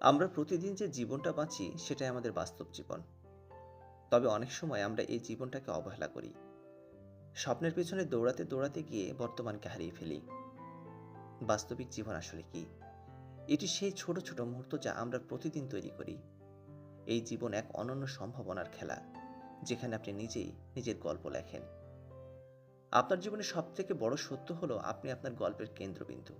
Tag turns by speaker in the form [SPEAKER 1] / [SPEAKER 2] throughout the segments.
[SPEAKER 1] আমরা প্রতিদিন যে জীবনটা বাঁচি, সেটাই আমাদের বাস্তব জীবন। তবে অনেক সময় আমরা এই জীবনটাকে অবহেলা করি। স্বপ্নের পেছনে দৌড়াতে দৌড়াতে গিয়ে বর্তমানকে হারিয়ে ফেলি। বাস্তবিক জীবন আসলে কি? এটি সেই ছোট ছোট মুহূর্ত যা আমরা প্রতিদিন তৈরি করি। এই জীবন এক অনন্য সম্ভাবনার খেলা, যেখানে আপনি নিজেই নিজের গল্প লেখেন। আপনার জীবনের সবথেকে বড় সত্য হলো আপনি আপনার গল্পের কেন্দ্রবিন্দু।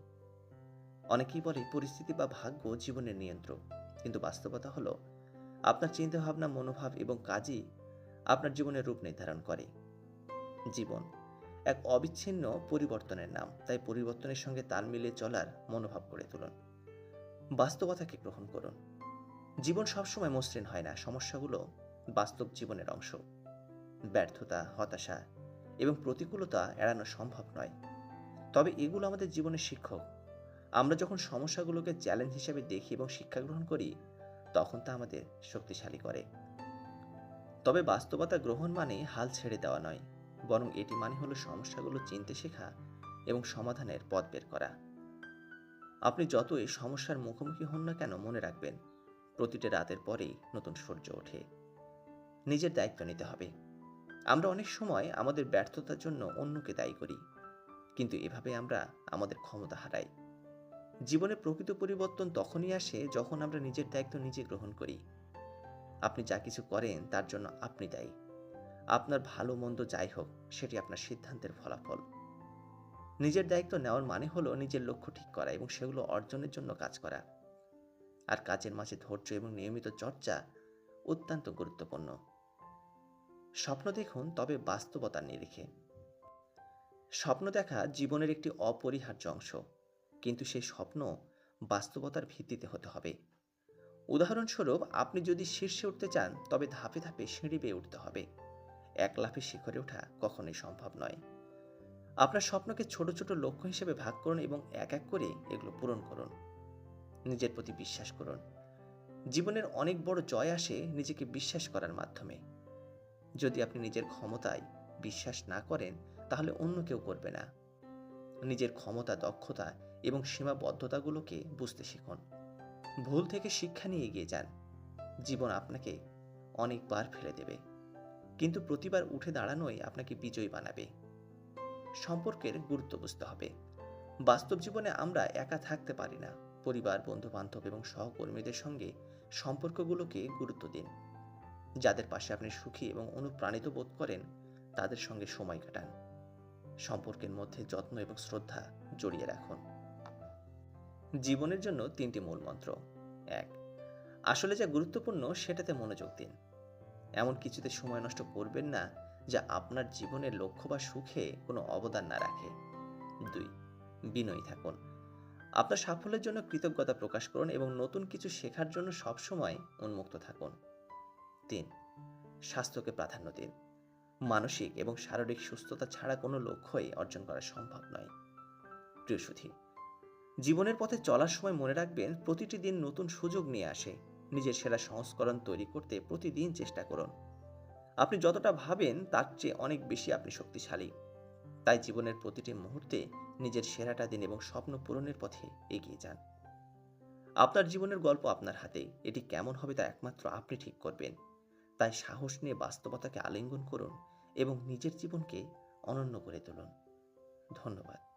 [SPEAKER 1] অনেকেই বলে পরিস্থিতি বা ভাগ্য জীবনের নিয়ন্ত্রক। কিন্তু বাস্তবতা হলো, আপনার চিন্তাভাবনা, মনোভাব এবং কাজই আপনার জীবনের রূপ নির্ধারণ করে। জীবন এক অবিচ্ছিন্ন পরিবর্তনের নাম, তাই পরিবর্তনের সঙ্গে তাল মিলিয়ে চলার মনোভাব করে তুলুন। বাস্তবতাকে গ্রহণ করুন। জীবন সবসময় মসৃণ হয় না, সমস্যাগুলো বাস্তব জীবনের অংশ। ব্যর্থতা, হতাশা এবং প্রতিকূলতা এড়ানো সম্ভব নয়। তবে এগুলো আমাদের জীবনের শিক্ষক আমরা যখন সমস্যাগুলোকে চ্যালেঞ্জ হিসেবে দেখি এবং শিক্ষা গ্রহণ করি, তখন তা আমাদের শক্তিশালী করে। তবে বাস্তবতা গ্রহণ মানে হাল ছেড়ে দেওয়া নয়, বরং এটি মানে হলো সমস্যাগুলো চিনতে শেখা এবং সমাধানের পথ বের করা। আপনি যতই সমস্যার মুখোমুখি হন না কেন মনে রাখবেন, প্রতিটি রাতের পরেই নতুন সূর্য ওঠে। নিজের দায়িত্ব নিতে হবে। আমরা অনেক সময় আমাদের ব্যর্থতার জন্য অন্যকে দায়ী করি, কিন্তু এভাবে আমরা আমাদের ক্ষমতা হারাই। জীবনে প্রকৃত পরিবর্তন তখনই আসে যখন আমরা নিজের দায়িত্ব নিজে গ্রহণ করি। আপনি যা কিছু করেন, তার জন্য আপনি দায়ী। আপনার ভালো মন্দ যাই হোক, সেটি আপনার সিদ্ধান্তের ফলাফল। নিজের দায়িত্ব নেওয়ার মানে হলো নিজের লক্ষ্য ঠিক করা এবং সেগুলো অর্জনের জন্য কাজ করা। আর কাজের মাঝে ধৈর্য এবং নিয়মিত চর্চা অত্যন্ত গুরুত্বপূর্ণ। স্বপ্ন দেখুন, তবে বাস্তবতার নিরিখে। স্বপ্ন দেখা জীবনের একটি অপরিহার্য অংশ। কিন্তু সেই স্বপ্ন বাস্তবতার ভিত্তিতে হতে হবে। উদাহরণস্বরূপ, আপনি যদি শীর্ষে উঠতে চান, তবে ধাপে ধাপে সিঁড়ি বেয়ে উঠতে হবে। এক লাফে শিখরে ওঠা কখনোই সম্ভব নয়। আপনার স্বপ্নকে ছোট ছোট লক্ষ্য হিসেবে ভাগ করুন এবং এক এক করে এগুলো পূরণ করুন। নিজের প্রতি বিশ্বাস করুন। জীবনের অনেক বড় জয় আসে নিজেকে বিশ্বাস করার মাধ্যমে। যদি আপনি নিজের ক্ষমতায় বিশ্বাস না করেন, তাহলে অন্য কেউ করবে না। নিজের ক্ষমতা, দক্ষতা এবং সীমাবদ্ধতাগুলোকে বুঝতে শিখুন। ভুল থেকে শিক্ষা নিয়ে এগিয়ে যান। জীবন আপনাকে অনেকবার ফেলে দেবে। কিন্তু প্রতিবার উঠে দাঁড়ানোই আপনাকে বিজয়ী বানাবে। সম্পর্কের গুরুত্ব বুঝতে হবে। বাস্তব জীবনে আমরা একা থাকতে পারি না। পরিবার বন্ধু বান্ধব এবং সহকর্মীদের সঙ্গে সম্পর্কগুলোকে গুরুত্ব দিন। যাদের পাশে আপনি সুখী এবং অনুপ্রাণিত বোধ করেন, তাদের সঙ্গে সময় কাটান। সম্পর্কের মধ্যে যত্ন এবং শ্রদ্ধা জড়িয়ে রাখুন। জীবনের জন্য তিনটি মূল মন্ত্র। এক, আসলে যা গুরুত্বপূর্ণ সেটাতে মনোযোগ দিন। এমন কিছুতে সময় নষ্ট করবেন না যা আপনার জীবনের লক্ষ্য বা সুখে কোনো অবদান না রাখে। দুই, বিনয়ী থাকুন। আপনার সাফল্যের জন্য কৃতজ্ঞতা প্রকাশ করুন এবং নতুন কিছু শেখার জন্য সবসময় উন্মুক্ত থাকুন। তিন, স্বাস্থ্যকে প্রাধান্য দিন। মানসিক এবং শারীরিক সুস্থতা ছাড়া কোনো লক্ষ্যই অর্জন করা সম্ভব নয়। প্রিয় সুধী জীবনের পথে চলার সময় মনে রাখবেন, প্রতিটি দিন নতুন সুযোগ নিয়ে আসে। নিজের সেরা সংস্করণ তৈরি করতে প্রতিদিন চেষ্টা করুন। আপনি যতটা ভাবেন, তার চেয়ে অনেক বেশি আপনি শক্তিশালী। তাই জীবনের প্রতিটি মুহূর্তে নিজের সেরাটা দিন এবং স্বপ্ন পূরণের পথে এগিয়ে যান। আপনার জীবনের গল্প আপনার হাতে, এটি কেমন হবে তা একমাত্র আপনি ঠিক করবেন। তাই সাহস নিয়ে বাস্তবতাকে আলিঙ্গন করুন এবং নিজের জীবনকে অনন্য করে তুলুন। ধন্যবাদ।